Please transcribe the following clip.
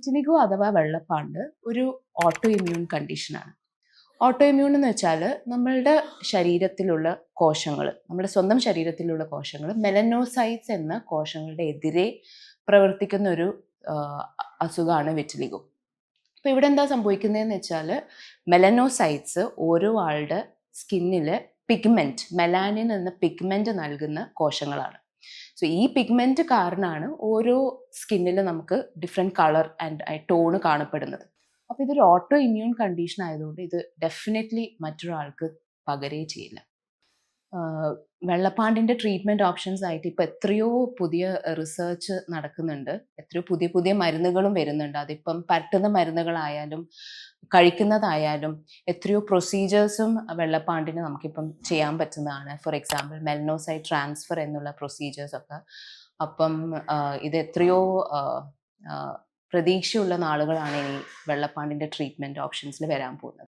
Vitiligo അഥവാ വെള്ളപ്പാണ്ട് ഒരു ഓട്ടോ ഇമ്മ്യൂൺ കണ്ടീഷനാണ് ഓട്ടോ ഇമ്മ്യൂൺ എന്ന് വെച്ചാൽ നമ്മളുടെ ശരീരത്തിലുള്ള കോശങ്ങൾ നമ്മുടെ സ്വന്തം ശരീരത്തിലുള്ള കോശങ്ങൾ മെലനോസൈറ്റ്സ് എന്ന കോശങ്ങളുടെ എതിരെ പ്രവർത്തിക്കുന്ന ഒരു അസുഖമാണ് വിറ്റിലിഗോ അപ്പോൾ ഇവിടെ എന്താ സംഭവിക്കുന്നതെന്ന് വെച്ചാൽ മെലനോസൈറ്റ്സ് ഓരോ ആളുടെ സ്കിന്നിൽ പിഗ്മെന്റ് മെലാനിൻ എന്ന പിഗ്മെന്റ് നൽകുന്ന കോശങ്ങളാണ്. സോ ഈ പിഗ്മെന്റ് കാരണമാണ് ഓരോ സ്കിന്നിലും നമുക്ക് ഡിഫറെന്റ് കളർ ആൻഡ് ടോണ് കാണപ്പെടുന്നത്. അപ്പോൾ ഇതൊരു ഓട്ടോ ഇമ്മ്യൂൺ കണ്ടീഷൻ ആയതുകൊണ്ട് ഇത് ഡെഫിനറ്റ്ലി മറ്റൊരാൾക്ക് പകരേ ചെയ്യില്ല. വെള്ളപ്പാണ്ടിന്റെ ട്രീറ്റ്മെന്റ് ഓപ്ഷൻസ് ആയിട്ട് ഇപ്പോൾ എത്രയോ പുതിയ റിസർച്ച് നടക്കുന്നുണ്ട്. എത്രയോ പുതിയ പുതിയ മരുന്നുകളും വരുന്നുണ്ട്. അതിപ്പം പരട്ടുന്ന മരുന്നുകളായാലും കഴിക്കുന്നതായാലും എത്രയോ പ്രൊസീജിയേഴ്സും വെള്ളപ്പാണ്ടിന് നമുക്കിപ്പം ചെയ്യാൻ പറ്റുന്നതാണ്. ഫോർ എക്സാമ്പിൾ മെൽനോസൈറ്റ് ട്രാൻസ്ഫർ എന്നുള്ള പ്രൊസീജിയേഴ്സൊക്കെ അപ്പം ഇത് എത്രയോ പ്രതീക്ഷയുള്ള നാളുകളാണ് ഇനി വെള്ളപ്പാണ്ടിന്റെ ട്രീറ്റ്മെന്റ് ഓപ്ഷൻസിൽ വരാൻ പോകുന്നത്.